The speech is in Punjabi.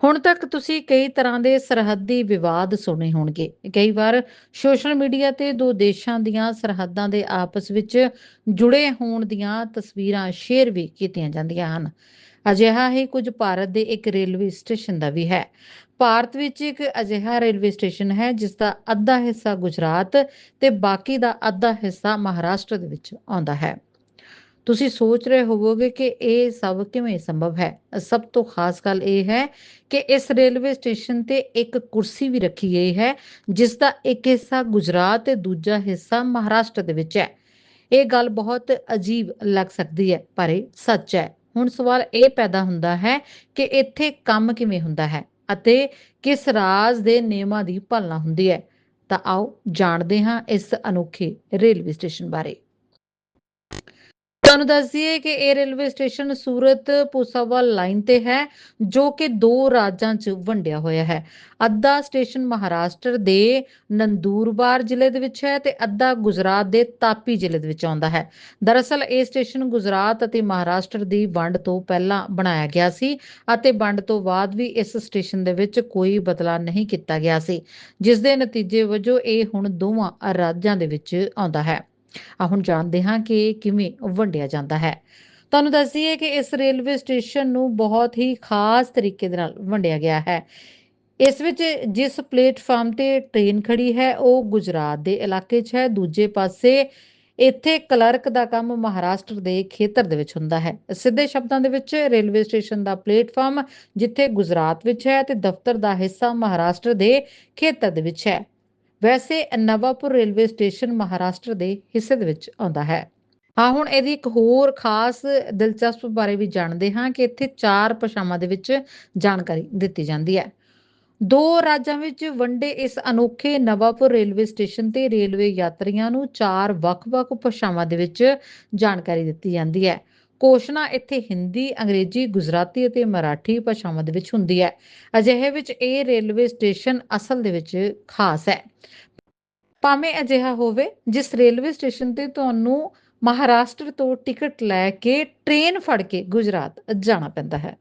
ਹੁਣ ਤੱਕ ਤੁਸੀਂ ਕਈ ਤਰ੍ਹਾਂ ਦੇ ਸਰਹੱਦੀ ਵਿਵਾਦ ਸੁਣੇ ਹੋਣਗੇ। ਕਈ ਵਾਰ ਸੋਸ਼ਲ ਮੀਡੀਆ ਤੇ ਦੋ ਦੇਸ਼ਾਂ ਦੀਆਂ ਸਰਹੱਦਾਂ ਦੇ ਆਪਸ ਵਿੱਚ ਜੁੜੇ ਹੋਣ ਦੀਆਂ ਤਸਵੀਰਾਂ ਸ਼ੇਅਰ ਵੀ ਕੀਤੀਆਂ ਜਾਂਦੀਆਂ ਹਨ। ਅਜਿਹਾ ਹੀ ਕੁਝ ਭਾਰਤ ਦੇ ਇੱਕ ਰੇਲਵੇ ਸਟੇਸ਼ਨ ਦਾ ਵੀ ਹੈ। ਭਾਰਤ ਵਿੱਚ ਇੱਕ ਅਜਿਹਾ ਰੇਲਵੇ ਸਟੇਸ਼ਨ ਹੈ, ਜਿਸ ਦਾ ਅੱਧਾ ਹਿੱਸਾ ਗੁਜਰਾਤ ਤੇ ਬਾਕੀ ਦਾ ਅੱਧਾ ਹਿੱਸਾ ਮਹਾਰਾਸ਼ਟਰ ਦੇ ਵਿੱਚ ਆਉਂਦਾ ਹੈ। ਤੁਸੀਂ ਸੋਚ ਰਹੇ ਹੋਵੋਗੇ ਕਿ ਇਹ ਸਭ ਕਿਵੇਂ ਸੰਭਵ ਹੈ? ਸਭ ਤੋਂ ਖਾਸ ਗੱਲ ਇਹ ਹੈ ਕਿ ਇਸ ਰੇਲਵੇ ਸਟੇਸ਼ਨ ਤੇ ਇੱਕ ਕੁਰਸੀ ਵੀ ਰੱਖੀ ਗਈ ਹੈ ਜਿਸ ਦਾ ਇੱਕ ਹਿੱਸਾ ਗੁਜਰਾਤ ਤੇ ਦੂਜਾ ਹਿੱਸਾ ਮਹਾਰਾਸ਼ਟਰ ਦੇ ਵਿੱਚ ਹੈ। ਇਹ ਗੱਲ ਬਹੁਤ ਅਜੀਬ ਲੱਗ ਸਕਦੀ ਹੈ, ਪਰ ਇਹ ਸੱਚ ਹੈ। ਹੁਣ ਸਵਾਲ ਇਹ ਪੈਦਾ ਹੁੰਦਾ ਹੈ ਕਿ ਇੱਥੇ ਕੰਮ ਕਿਵੇਂ ਹੁੰਦਾ ਹੈ ਅਤੇ ਕਿਸ ਰਾਜ ਦੇ ਨਿਯਮਾਂ ਦੀ ਪਾਲਣਾ ਹੁੰਦੀ ਹੈ? ਤਾਂ ਆਓ ਜਾਣਦੇ ਹਾਂ ਇਸ ਅਨੋਖੇ ਰੇਲਵੇ ਸਟੇਸ਼ਨ ਬਾਰੇ। ਤੁਹਾਨੂੰ ਦੱਸ ਦਈਏ ਕਿ ਇਹ railway station Surat Bhusawal line ਤੇ ਹੈ, ਜੋ ਕਿ ਦੋ ਰਾਜਾਂ 'ਚ ਵੰਡਿਆ ਹੋਇਆ ਹੈ। ਅੱਧਾ ਸਟੇਸ਼ਨ ਮਹਾਰਾਸ਼ਟਰ ਦੇ ਨੰਦੂਰਬਾਰ ਜ਼ਿਲ੍ਹੇ ਦੇ ਵਿੱਚ ਹੈ ਤੇ ਅੱਧਾ ਗੁਜਰਾਤ ਦੇ ਤਾਪੀ ਜ਼ਿਲ੍ਹੇ ਦੇ ਵਿੱਚ ਆਉਂਦਾ ਹੈ। ਦਰਅਸਲ ਇਹ ਸਟੇਸ਼ਨ ਗੁਜਰਾਤ ਅਤੇ ਮਹਾਰਾਸ਼ਟਰ ਦੀ ਵੰਡ ਤੋਂ ਪਹਿਲਾਂ ਬਣਾਇਆ ਗਿਆ ਸੀ ਅਤੇ ਵੰਡ ਤੋਂ ਬਾਅਦ ਵੀ ਇਸ ਸਟੇਸ਼ਨ ਦੇ ਵਿੱਚ ਕੋਈ ਬਦਲਾਅ ਨਹੀਂ ਕੀਤਾ ਗਿਆ ਸੀ, ਜਿਸ ਦੇ ਨਤੀਜੇ ਵਜੋਂ ਇਹ ਹੁਣ ਦੋਵਾਂ ਰਾਜਾਂ ਦੇ ਵਿੱਚ ਆਉਂਦਾ ਹੈ। ਆ ਹੁਣ ਜਾਣਦੇ ਹਾਂ ਕਿ ਕਿਵੇਂ ਵੰਡਿਆ ਜਾਂਦਾ ਹੈ। ਤੁਹਾਨੂੰ ਦੱਸ ਦਈਏ ਕਿ ਇਸ ਰੇਲਵੇ ਸਟੇਸ਼ਨ ਨੂੰ ਬਹੁਤ ਹੀ ਖਾਸ ਤਰੀਕੇ ਦੇ ਨਾਲ ਵੰਡਿਆ ਗਿਆ ਹੈ। ਇਸ ਵਿੱਚ ਜਿਸ ਪਲੇਟਫਾਰਮ ਤੇ ਟ੍ਰੇਨ ਖੜੀ ਹੈ, ਉਹ ਗੁਜਰਾਤ ਦੇ ਇਲਾਕੇ 'ਚ ਹੈ। ਦੂਜੇ ਪਾਸੇ ਇੱਥੇ ਕਲਰਕ ਦਾ ਕੰਮ ਮਹਾਰਾਸ਼ਟਰ ਦੇ ਖੇਤਰ ਦੇ ਵਿੱਚ ਹੁੰਦਾ ਹੈ। ਸਿੱਧੇ ਸ਼ਬਦਾਂ ਦੇ ਵਿੱਚ ਰੇਲਵੇ ਸਟੇਸ਼ਨ ਦਾ ਪਲੇਟਫਾਰਮ ਜਿੱਥੇ ਗੁਜਰਾਤ ਵਿੱਚ ਹੈ ਤੇ ਦਫ਼ਤਰ ਦਾ ਹਿੱਸਾ ਮਹਾਰਾਸ਼ਟਰ ਦੇ ਖੇਤਰ ਦੇ ਵਿੱਚ ਹੈ। ਵੈਸੇ ਨਵਾਪੁਰ ਰੇਲਵੇ ਸਟੇਸ਼ਨ ਮਹਾਰਾਸ਼ਟਰ ਦੇ ਹਿੱਸੇ ਦੇ ਵਿੱਚ ਆਉਂਦਾ ਹੈ। ਹਾਂ, ਹੁਣ ਇਹਦੀ ਇੱਕ ਹੋਰ ਖਾਸ ਦਿਲਚਸਪ ਬਾਰੇ ਵੀ ਜਾਣਦੇ ਹਾਂ ਕਿ ਇੱਥੇ ਚਾਰ ਭਾਸ਼ਾਵਾਂ ਦੇ ਵਿੱਚ ਜਾਣਕਾਰੀ ਦਿੱਤੀ ਜਾਂਦੀ ਹੈ। ਦੋ ਰਾਜਾਂ ਵਿੱਚ ਵੰਡੇ ਇਸ ਅਨੋਖੇ ਨਵਾਪੁਰ ਰੇਲਵੇ ਸਟੇਸ਼ਨ ਤੇ ਰੇਲਵੇ ਯਾਤਰੀਆਂ ਨੂੰ ਚਾਰ ਵੱਖ-ਵੱਖ ਭਾਸ਼ਾਵਾਂ ਦੇ ਵਿੱਚ ਜਾਣਕਾਰੀ ਦਿੱਤੀ ਜਾਂਦੀ ਹੈ। ਘੋਸ਼ਣਾ ਇੱਥੇ ਹਿੰਦੀ, ਅੰਗਰੇਜ਼ੀ, ਗੁਜਰਾਤੀ ਅਤੇ ਮਰਾਠੀ ਭਾਸ਼ਾਵਾਂ ਦੇ ਵਿੱਚ ਹੁੰਦੀ ਹੈ। ਅਜਿਹੇ ਵਿੱਚ ਇਹ ਰੇਲਵੇ ਸਟੇਸ਼ਨ ਅਸਲ ਦੇ ਵਿੱਚ ਖਾਸ ਹੈ। ਭਾਵੇਂ ਅਜਿਹਾ ਹੋਵੇ ਜਿਸ ਰੇਲਵੇ ਸਟੇਸ਼ਨ ਤੇ ਤੁਹਾਨੂੰ ਮਹਾਰਾਸ਼ਟਰ ਤੋਂ ਟਿਕਟ ਲੈ ਕੇ ਟ੍ਰੇਨ ਫੜ ਕੇ ਗੁਜਰਾਤ ਜਾਣਾ ਪੈਂਦਾ ਹੈ।